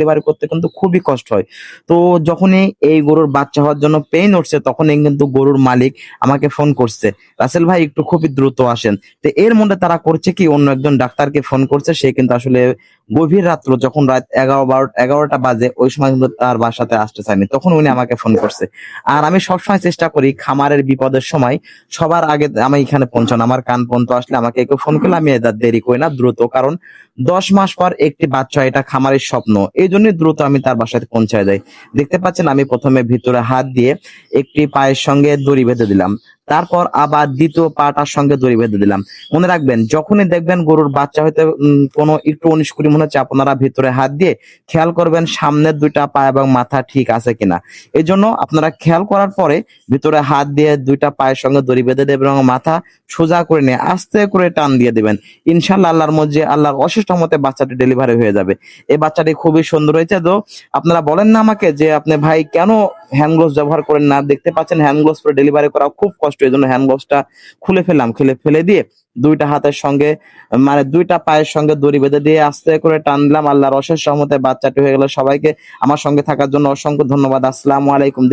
Delivery করতে কিন্তু খুবই কষ্ট হয়। তো যখনই এই গরুর বাচ্চা হওয়ার জন্য পেইন উঠছে, তখনই কিন্তু গরুর মালিক আমাকে ফোন করছে। রাসেল ভাই, একটু খুবই দ্রুত আসেন। তো এর মধ্যে তারা করছে কি, অন্য একজন ডাক্তারকে ফোন করছে, সে কিন্তু আসলে গভীর রাত্র যখন রাত এগারো বারো, এগারোটা বাজে, ওই সময় কিন্তু তার বাসাতে আসতে চায়নি। তখন উনি আমাকে ফোন করছে। আর আমি সবসময় চেষ্টা করি, খামারের বিপদের সময় সবার আগে আমি এখানে পৌঁছানো। আমার কান পর্যন্ত আসলে আমাকে কেউ ফোন করলে আমি এটা দেরি করি না, দ্রুত। কারণ দশ মাস পর একটি বাচ্চা এটা খামারের স্বপ্ন। এই জন্যই দ্রুত আমি তার বাসায় পৌঁছায় যাই দেখতে পাচ্ছেন আমি প্রথমে ভিতরে হাত দিয়ে একটি পায়ের সঙ্গে দড়ি বেঁধে দিলাম। তারপর আবার দ্বিতীয় পাটার সঙ্গে দড়ি বেঁধে দিলাম। মনে রাখবেন, যখনই দেখবেন গরুর বাচ্চা হইতে কোনো একটু উনিশ কুড়ি মনে হচ্ছে, আপনারা ভিতরে হাত দিয়ে খেয়াল করবেন সামনের দুইটা পা এবং মাথা ঠিক আছে কিনা। এই জন্য আপনারা খেয়াল করার পরে ভিতরে হাত দিয়ে দুইটা পায়ের সঙ্গে দড়ি বেঁধে দেবেন এবং মাথা সোজা করে নিয়ে আস্তে করে টান দিয়ে দেবেন। ইনশাল্লাহ আল্লাহর মধ্যে আল্লাহর অশেষ মতে বাচ্চাটি ডেলিভারি হয়ে যাবে। এই বাচ্চাটি খুবই সুন্দর হয়েছে। তো আপনারা বলেন না আমাকে যে আপনি ভাই কেন হ্যান্ড গ্লোভস ব্যবহার করেন না? দেখতে পাচ্ছেন হ্যান্ড গ্লোভস পরে ডেলিভারি করা খুব কষ্ট এই জন্য হ্যান্ড গ্লোভসটা খুলে ফেললাম। খুলে ফেলে দিয়ে দুইটা হাতের সঙ্গে মানে দুইটা পায়ের সঙ্গে দড়ি বেঁধে দিয়ে আস্তে করে টানলাম আল্লাহ আল্লাহর অশেষ সহমতে বাচ্চাটি হয়ে গেল সবাইকে। আমার সঙ্গে থাকার জন্য অসংখ্য ধন্যবাদ। আসসালামু আলাইকুম।